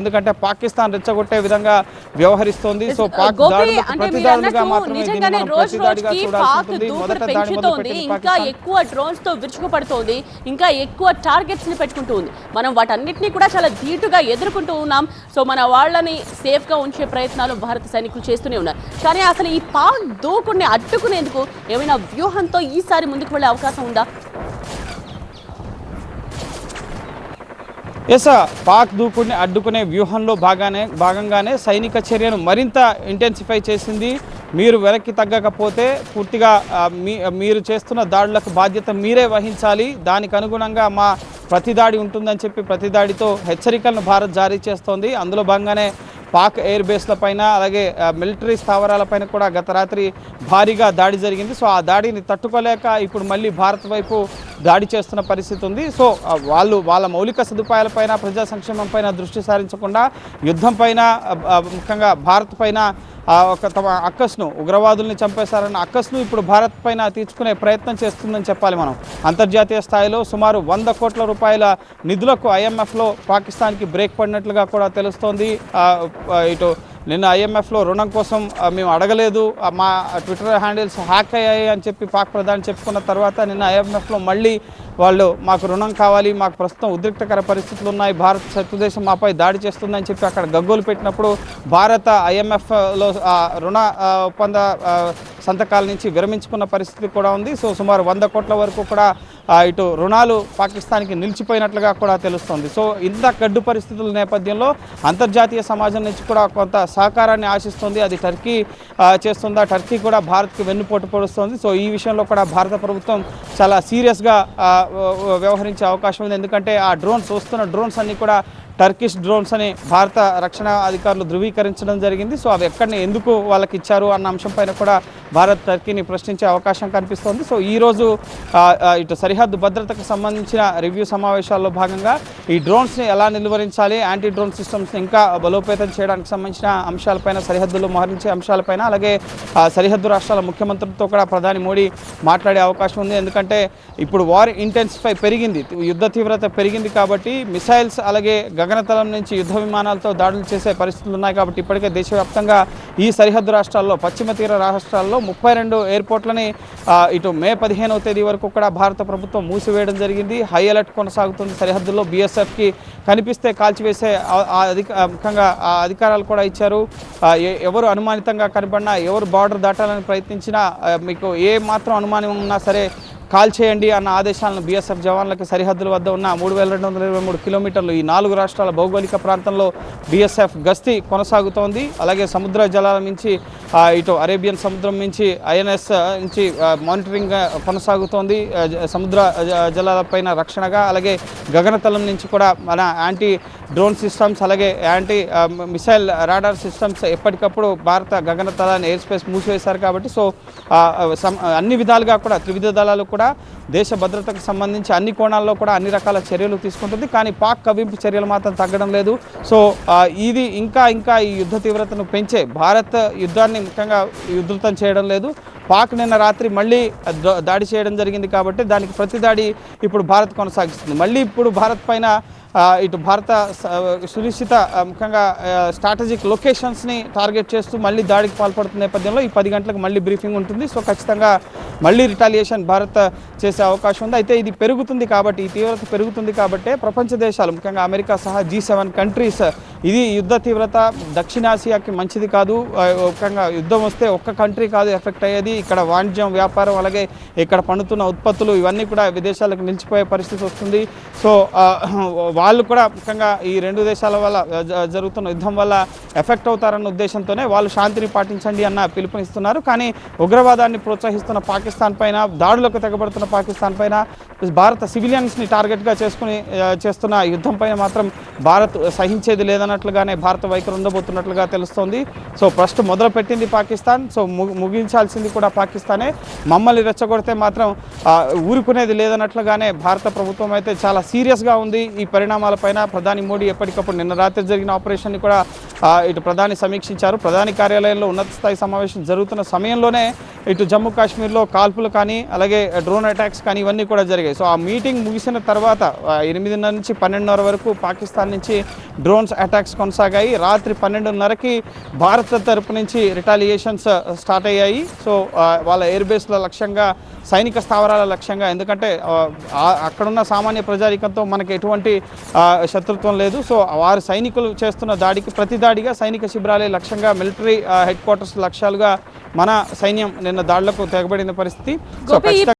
ఎందుకంటే పాకిస్తాన్ రెచ్చగొట్టే విధంగా వ్యవహరిస్తోంది. సో పాక్ గోపి దాడులకు అంటే ప్రతి మీరు దాడులుగా అన్నట్టు మాత్రమే దీన్ని నిజంగానే మనం రోజు ప్రతి దాడిగా రోజుకి చూడాల్సి పాక్ ఉంటుంది. దూకుడు మొదట దాడి మొదలు పెంచుతోంది పెట్టింది ఇంకా పాకిస్తాన్. ఎక్కువ డ్రోన్స్తో విరుచుకుపడుతోంది ఇంకా ఎక్కువ టార్గెట్స్ని పెట్టుకుంటూ ఉంది మనం వాటన్నిటిని కూడా చాలా ధీటుగా ఎదుర్కొంటూ ఉన్నాం. సో మన వాళ్ళని సేఫ్గా ఉంచే ప్రయత్నాలు భారత సైనికులు చేస్తూనే ఉన్నారు. కానీ అసలు ఈ పాక్ దూకుడిని అడ్డుకునేందుకు ఏమైనా వ్యూహంతో ఈసారి ముందుకు వెళ్ళే అవకాశం ఉందా? ఎస్ పాక్ దూకుడిని అడ్డుకునే వ్యూహంలో భాగానే భాగంగానే సైనిక చర్యను మరింత ఇంటెన్సిఫై చేసింది. మీరు వెనక్కి తగ్గకపోతే పూర్తిగా మీ మీరు చేస్తున్న దాడులకు బాధ్యత మీరే వహించాలి. దానికి అనుగుణంగా మా ప్రతిదాడి ఉంటుందని చెప్పి ప్రతిదాడితో హెచ్చరికలను భారత్ జారీ చేస్తోంది. అందులో భాగంగానే పాక్ ఎయిర్ బేస్ల పైన అలాగే మిలిటరీ స్థావరాలపైన కూడా గత రాత్రి భారీగా దాడి జరిగింది. సో ఆ దాడిని తట్టుకోలేక ఇప్పుడు మళ్ళీ భారత్ వైపు దాడి చేస్తున్న పరిస్థితి ఉంది. సో వాళ్ళు వాళ్ళ మౌలిక సదుపాయాలపైన ప్రజా సంక్షేమం పైన దృష్టి సారించకుండా యుద్ధం పైన ముఖ్యంగా భారత్ పైన ఆ, ఒక తమ అక్కస్ను ఉగ్రవాదుల్ని చంపేశారన్న అక్కస్ను ఇప్పుడు భారత్ పైన తీర్చుకునే ప్రయత్నం చేస్తుందని చెప్పాలి మనం. అంతర్జాతీయ స్థాయిలో సుమారు వంద కోట్ల రూపాయల నిధులకు ఐఎంఎఫ్లో పాకిస్తాన్కి బ్రేక్ పడినట్లుగా కూడా తెలుస్తోంది. ఇటు నిన్న ఐఎంఎఫ్లో రుణం కోసం మేము అడగలేదు. మా ట్విట్టర్ హ్యాండిల్స్ హ్యాక్ అయ్యాయి అని చెప్పి పాక్ ప్రధాని చెప్పుకున్న తర్వాత నిన్న ఐఎంఎఫ్లో మళ్ళీ వాళ్ళు మాకు రుణం కావాలి మాకు ప్రస్తుతం ఉద్రిక్తకర పరిస్థితులు ఉన్నాయి భారత్ శత్రుదేశం మాపై దాడి చేస్తుందని చెప్పి అక్కడ గగ్గోలు పెట్టినప్పుడు భారత ఐఎంఎఫ్లో రుణ ఒప్పంద సంతకాల నుంచి విరమించుకున్న పరిస్థితి కూడా ఉంది. సో సుమారు వంద కోట్ల వరకు కూడా ఇటు రుణాలు పాకిస్తాన్కి నిలిచిపోయినట్లుగా కూడా తెలుస్తోంది. సో ఇంత గడ్డు పరిస్థితుల నేపథ్యంలో అంతర్జాతీయ సమాజం నుంచి కూడా కొంత సహకారాన్ని ఆశిస్తుంది. అది టర్కీ చేస్తుందా? టర్కీ కూడా భారత్కి వెన్నుపోటు పొడుస్తుంది. సో ఈ విషయంలో కూడా భారత ప్రభుత్వం చాలా సీరియస్గా వ్యవహరించే అవకాశం ఉంది. ఎందుకంటే ఆ డ్రోన్స్ వస్తున్న డ్రోన్స్ అన్నీ కూడా టర్కిష్ డ్రోన్స్ అని భారత రక్షణ అధికారులు ధృవీకరించడం జరిగింది. సో అవి ఎక్కడిని ఎందుకు వాళ్ళకి ఇచ్చారు అన్న అంశం పైన కూడా భారత్ టర్కీని ప్రశ్నించే అవకాశం కనిపిస్తోంది. సో ఈరోజు ఇటు సరిహద్దు భద్రతకు సంబంధించిన రివ్యూ సమావేశాల్లో భాగంగా ఈ డ్రోన్స్ని ఎలా నిలువరించాలి యాంటీ డ్రోన్ సిస్టమ్స్ని ఇంకా బలోపేతం చేయడానికి సంబంధించిన అంశాలపైన సరిహద్దులు మోహరించే అంశాలపైన అలాగే సరిహద్దు రాష్ట్రాల ముఖ్యమంత్రులతో కూడా ప్రధాని మోడీ మాట్లాడే అవకాశం ఉంది. ఎందుకంటే ఇప్పుడు వార్ ఇంటెన్సిఫై పెరిగింది. యుద్ధ తీవ్రత పెరిగింది కాబట్టి మిసైల్స్ అలాగే గగనతలం నుంచి యుద్ధ విమానాలతో దాడులు చేసే పరిస్థితులు ఉన్నాయి కాబట్టి ఇప్పటికే దేశవ్యాప్తంగా ఈ సరిహద్దు రాష్ట్రాల్లో పశ్చిమ తీర రాష్ట్రాల్లో ముప్పై రెండు ఎయిర్పోర్ట్లని ఇటు మే పదిహేనవ తేదీ వరకు కూడా భారత ప్రభుత్వం మూసివేయడం జరిగింది. హై అలర్ట్ కొనసాగుతుంది సరిహద్దుల్లో. బీఎస్ఎఫ్కి కనిపిస్తే కాల్చివేసే ఆ- అధిక ముఖ్యంగా ఆ అధికారాలు కూడా ఇచ్చారు. ఎవరు అనుమానితంగా కనబడినా ఎవరు బార్డర్ దాటాలని ప్రయత్నించినా మీకు ఏ మాత్రం అనుమానం ఉన్నా సరే కాల్ చేయండి అన్న ఆదేశాలను బీఎస్ఎఫ్ జవాన్లకు సరిహద్దుల వద్ద ఉన్న మూడు వేల రెండు వందల ఇరవై మూడు కిలోమీటర్లు ఈ నాలుగు రాష్ట్రాల భౌగోళిక ప్రాంతంలో బీఎస్ఎఫ్ గస్తీ కొనసాగుతోంది. అలాగే సముద్ర జలాల నుంచి ఇటు అరేబియన్ సముద్రం నుంచి ఐఎన్ఎస్ నుంచి మానిటరింగ్ కొనసాగుతోంది. జ- సముద్ర జలాలపైన రక్షణగా అలాగే గగనతలం నుంచి కూడా మన యాంటీ డ్రోన్ సిస్టమ్స్ అలాగే యాంటీ మిసైల్ రాడార్ సిస్టమ్స్ ఎప్పటికప్పుడు భారత గగనతలాన్ని ఎయిర్ స్పేస్ మూసివేశారు కాబట్టి సో సం- అన్ని విధాలుగా కూడా త్రివిధ దళాలు కూడా దేశ భద్రతకు సంబంధించి అన్ని కోణాల్లో కూడా అన్ని రకాల చర్యలు తీసుకుంటుంది. కానీ పాక్ కవింపు చర్యలు మాత్రం తగ్గడం లేదు. సో ఇది ఇంకా ఇంకా ఈ యుద్ధ తీవ్రతను పెంచే భారత్ యుద్ధాన్ని ముఖ్యంగా ఉధృతం చేయడం లేదు. పాక్ నిన్న రాత్రి మళ్ళీ దాడి చేయడం జరిగింది కాబట్టి దానికి ప్రతి దాడి ఇప్పుడు భారత్ కొనసాగిస్తుంది. మళ్ళీ ఇప్పుడు భారత్ పైన ఇటు భారత సునిశ్చిత ముఖ్యంగా స్ట్రాటజిక్ లొకేషన్స్ని టార్గెట్ చేస్తూ మళ్ళీ దాడికి పాల్పడుతున్న నేపథ్యంలో ఈ పది గంటలకు మళ్ళీ బ్రీఫింగ్ ఉంటుంది. సో ఖచ్చితంగా మళ్ళీ రిటాలియేషన్ భారత్ చేసే అవకాశం ఉంది. అయితే ఇది పెరుగుతుంది కాబట్టి ఈ తీవ్రత పెరుగుతుంది కాబట్టి ప్రపంచ దేశాలు ముఖ్యంగా అమెరికా సహా జీ సెవెన్ కంట్రీస్ ఇది యుద్ధ తీవ్రత. దక్షిణాసియాకి మంచిది కాదు. ముఖ్యంగా యుద్ధం వస్తే ఒక్క కంట్రీ కాదు ఎఫెక్ట్ అయ్యేది. ఇక్కడ వాణిజ్యం వ్యాపారం అలాగే ఇక్కడ పండుతున్న ఉత్పత్తులు ఇవన్నీ కూడా విదేశాలకు నిలిచిపోయే పరిస్థితి వస్తుంది. సో వాళ్ళు కూడా ముఖ్యంగా ఈ రెండు దేశాల వల్ల జ- జరుగుతున్న యుద్ధం వల్ల ఎఫెక్ట్ అవుతారన్న ఉద్దేశంతోనే వాళ్ళు శాంతిని పాటించండి అన్న పిలుపునిస్తున్నారు. కానీ ఉగ్రవాదాన్ని ప్రోత్సహిస్తున్న పాకిస్తాన్ పైన దాడులకు తెగబడుతున్న పాకిస్తాన్ పైన భారత సివిలియన్స్ని టార్గెట్గా చేసుకుని చేస్తున్న యుద్ధం పైన మాత్రం భారత్ సహించేది లేదన్నట్లుగానే భారత వైఖరి ఉండబోతున్నట్లుగా తెలుస్తోంది. సో ఫస్ట్ మొదలు పెట్టింది పాకిస్తాన్. సో ము- ముగించాల్సింది కూడా పాకిస్తానే. మమ్మల్ని రెచ్చగొడితే మాత్రం ఊరుకునేది లేదన్నట్లుగానే భారత ప్రభుత్వం అయితే చాలా సీరియస్గా ఉంది. ఈ పరిణామాలపైన ప్రధాని మోడీ ఎప్పటికప్పుడు నిన్న రాత్రి జరిగిన ఆపరేషన్ని కూడా ఇటు ప్రధాని సమీక్షించారు. ప్రధాని కార్యాలయంలో ఉన్నత స్థాయి సమావేశం జరుగుతున్న సమయంలోనే ఇటు జమ్మూ కాశ్మీర్లో కాల్పులు కానీ అలాగే డ్రోన్ అటాక్స్ కానీ ఇవన్నీ కూడా జరిగాయి. సో ఆ మీటింగ్ ముగిసిన తర్వాత ఎనిమిదిన్నర నుంచి పన్నెండున్నర వరకు పాకిస్తాన్ నుంచి డ్రోన్స్ అటాక్స్ కొనసాగాయి. రాత్రి పన్నెండున్నరకి భారత తరపు నుంచి రిటాలియేషన్స్ స్టార్ట్ అయ్యాయి. సో వాళ్ళ ఎయిర్ బేస్ల లక్ష్యంగా సైనిక స్థావరాల లక్ష్యంగా ఎందుకంటే అక్కడున్న సామాన్య ప్రజారికంతో మనకి ఎటువంటి శత్రుత్వం లేదు. సో వారు సైనికులు చేస్తున్న దాడికి ప్రతి దాడిగా సైనిక శిబిరాలే లక్ష్యంగా మిలిటరీ హెడ్ క్వార్టర్స్ లక్ష్యాలుగా మన సైన్యం నిన్న దాడులకు తెగబడిన పరిస్థితి.